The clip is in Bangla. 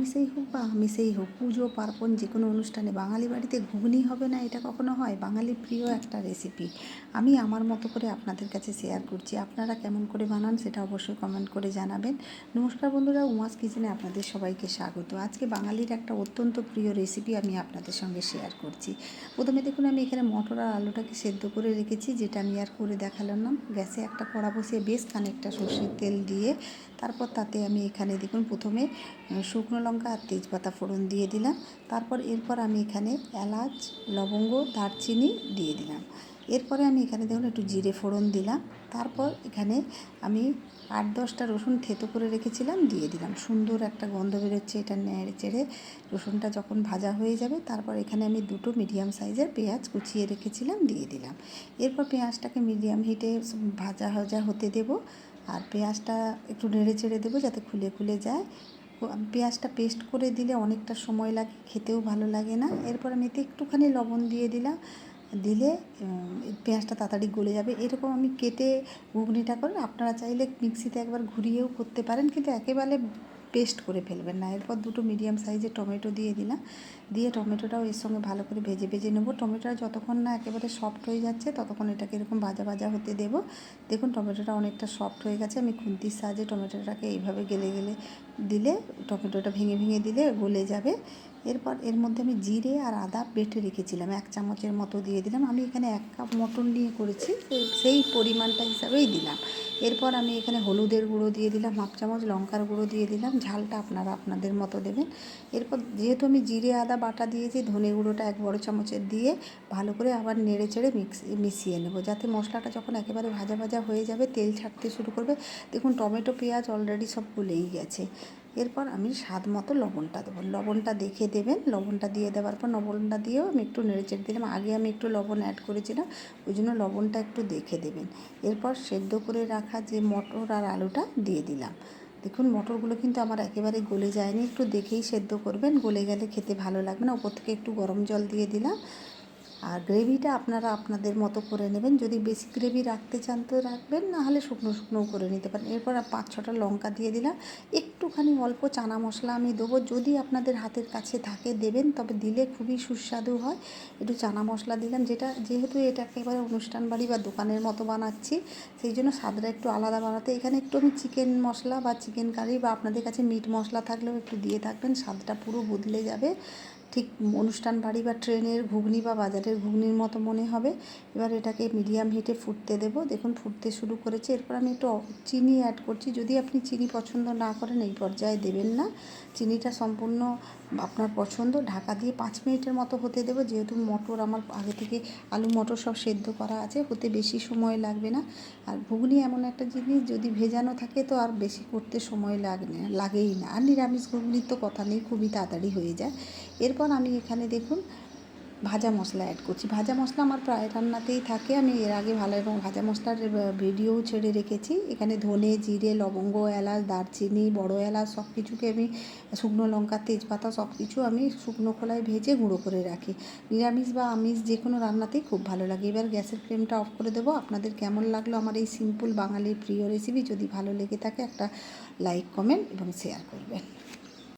নিরামিষেই হোক বা আমিষেই হোক, পুজো, পার্বণ যে কোনো অনুষ্ঠানে বাঙালি বাড়িতে ঘুগনি হবে না, এটা কখনো হয়? বাঙালির প্রিয় একটা রেসিপি আমি আমার মতো করে আপনাদের কাছে শেয়ার করছি। আপনারা কেমন করে বানান সেটা অবশ্যই কমেন্ট করে জানাবেন। নমস্কার বন্ধুরা, উমাস কিচেনে আপনাদের সবাইকে স্বাগত। আজকে বাঙালির একটা অত্যন্ত প্রিয় রেসিপি আমি আপনাদের সঙ্গে শেয়ার করছি। প্রথমে দেখুন, আমি এখানে মটর আর আলুটাকে সেদ্ধ করে রেখেছি, যেটা আমি আর করে দেখালাম না। গ্যাসে একটা কড়া বসিয়ে বেশ খানিকটা সর্ষের তেল দিয়ে, তারপর তাতে আমি এখানে দেখুন, প্রথমে শুকনো লঙ্কা আর তেজপাতা ফোড়ন দিয়ে দিলাম। তারপর এরপর আমি এখানে এলাচ, লবঙ্গ, দারচিনি দিয়ে দিলাম। এরপরে আমি এখানে দেখুন একটু জিরে ফোড়ন দিলাম। তারপর এখানে আমি আট দশটা রসুন থেতো করে রেখেছিলাম, দিয়ে দিলাম। সুন্দর একটা গন্ধ বেরোচ্ছে এটা নেড়ে চেড়ে। রসুনটা যখন ভাজা হয়ে যাবে, তারপর এখানে আমি দুটো মিডিয়াম সাইজের পেঁয়াজ কুচিয়ে রেখেছিলাম, দিয়ে দিলাম। এরপর পেঁয়াজটাকে মিডিয়াম হিটে ভাজা ভাজা হতে দেবো। আর পেঁয়াজটা একটু নেড়ে চেড়ে দেবো যাতে খুলে খুলে যায়। পেঁয়াজটা পেস্ট করে দিলে অনেকটা সময় লাগে, খেতেও ভালো লাগে না। এরপর আমি এতে একটুখানি লবণ দিয়ে দিলাম। দিলে পেঁয়াজটা তাড়াতাড়ি গলে যাবে। এরকম আমি কেটে ঘুগনিটা করে, আপনারা চাইলে মিক্সিতে একবার ঘুরিয়েও করতে পারেন। কিন্তু একেবারে পেস্ট করে ফেলবেন না। এরপর দুটো মিডিয়াম সাইজের টমেটো দিয়ে দিলাম। দিয়ে টমেটোটাও এর সঙ্গে ভালো করে ভেজে ভেজে নেব। টমেটোটা যতক্ষণ না একেবারে সফট হয়ে যাচ্ছে, ততক্ষণ এটাকে এরকম ভাজা ভাজা হতে দেবো। দেখুন, টমেটোটা অনেকটা সফট হয়ে গেছে। আমি খুন্তির সাহায্যে টমেটোটাকে এইভাবে গেলে গেলে দিলে টমেটোটা ভেঙে ভেঙে দিলে গলে যাবে। এরপর এর মধ্যে আমি জিরে আর আদা বেটে রেখেছিলাম। এক চামচের মতো দিয়ে দিলাম। আমি এখানে এক কাপ মটন নিয়ে করেছি। সেই পরিমাণটা হিসাবেই দিলাম। এরপর আমি এখানে হলুদের গুঁড়ো দিয়ে দিলাম, হাফ চামচ লঙ্কার গুঁড়ো দিয়ে দিলাম, ঝালটা আপনারা আপনাদের মতো দেবেন। এরপর যেহেতু আমি জিরে, আদা, বাটা দিয়েছি, ধনে গুঁড়োটা এক বড় চামচের দিয়ে ভালো করে আবার নেড়ে চেড়ে মিক্স, মিশিয়ে নেব। যাতে মশলাটা যখন একেবারে ভাজা ভাজা হয়ে যাবে, তেল ছাড়তে শুরু করবে, দেখুন টমেটো, পেঁয়াজ অলরেডি সব গলেই গেছে। এরপর আমি স্বাদ মতো লবণটা দেবো। লবণটা দেখে দেবেন। লবণটা দিয়ে দেওয়ার পর লবণটা দিয়েও আমি একটু নেড়ে চেড়ে দিলাম। আগে আমি একটু লবণ অ্যাড করেছিলাম, ওই জন্য লবণটা একটু দেখে দেবেন। এরপর সেদ্ধ করে রাখা যে মটর আর আলুটা দিয়ে দিলাম। দেখুন, মটরগুলো কিন্তু আমার একেবারে গলে যায়নি। একটু দেখেই সেদ্ধ করবেন। গলে গেলে খেতে ভালো লাগবে না। ওপর থেকে একটু গরম জল দিয়ে দিলাম। আর গ্রেভিটা আপনারা আপনাদের মতো করে নেবেন। যদি বেশি গ্রেভি রাখতে চান তো রাখবেন, না হলে শুকনো শুকনোও করে নিতে পারেন। এরপর পাঁচ ছটা লঙ্কা দিয়ে দিলাম। একটুখানি অল্প চানা মশলা আমি দেবো। যদি আপনাদের হাতের কাছে থাকে, দেবেন, তবে দিলে খুবই সুস্বাদু হয়। একটু চানা মশলা দিলাম, যেটা যেহেতু এটা একেবারে অনুষ্ঠান বাড়ি বা দোকানের মতো বানাচ্ছি, সেই জন্য স্বাদটা একটু আলাদা বানাতে। এখানে একটু আমি চিকেন মশলা বা চিকেন কারি বা আপনাদের কাছে মিট মশলা থাকলেও একটু দিয়ে থাকবেন, স্বাদটা পুরো বদলে যাবে। ঠিক অনুষ্ঠান বাড়ি বা ট্রেনের ঘুগনি বা বাজারের ঘুগনির মতো মনে হবে। এবার এটাকে মিডিয়াম হিটে ফুটতে দেবো। দেখুন, ফুটতে শুরু করেছে। এরপর আমি একটু চিনি অ্যাড করছি। যদি আপনি চিনি পছন্দ না করেন, এই পর্যায়ে দেবেন না। চিনিটা সম্পূর্ণ আপনার পছন্দ। ঢাকা দিয়ে পাঁচ মিনিটের মতো হতে দেবো। যেহেতু মটর আমার আগে থেকে আলু, মটর সব সেদ্ধ করা আছে, হতে বেশি সময় লাগবে না। আর ঘুগনি এমন একটা জিনিস, যদি ভেজানো থাকে তো আর বেশি করতে সময় লাগে লাগেই না। আর নিরামিষ ঘুগনির তো কথা নেই, খুবই তাড়াতাড়ি হয়ে যায়। এরপর আমি এখানে দেখুন ভাজা মশলা অ্যাড করছি। ভাজা মশলা আমার প্রায় রান্নাতেই থাকে। আমি এর আগে ভালো এবং ভাজা মশলার ভিডিও ছেড়ে রেখেছি। এখানে ধনে, জিরে, লবঙ্গ, এলাচ, দারচিনি, বড় এলাচ সব কিছুকে আমি, শুকনো লঙ্কা, তেজপাতা সব কিছু আমি শুকনো খোলায় ভেজে গুঁড়ো করে রাখি। নিরামিষ বা আমিষ যে কোনো রান্নাতেই খুব ভালো লাগে। এবার গ্যাসের ফ্লেমটা অফ করে দেবো। আপনাদের কেমন লাগল আমার এই সিম্পল বাঙালির প্রিয় রেসিপি যদি ভালো লেগে থাকে একটা লাইক কমেন্ট এবং শেয়ার করবেন।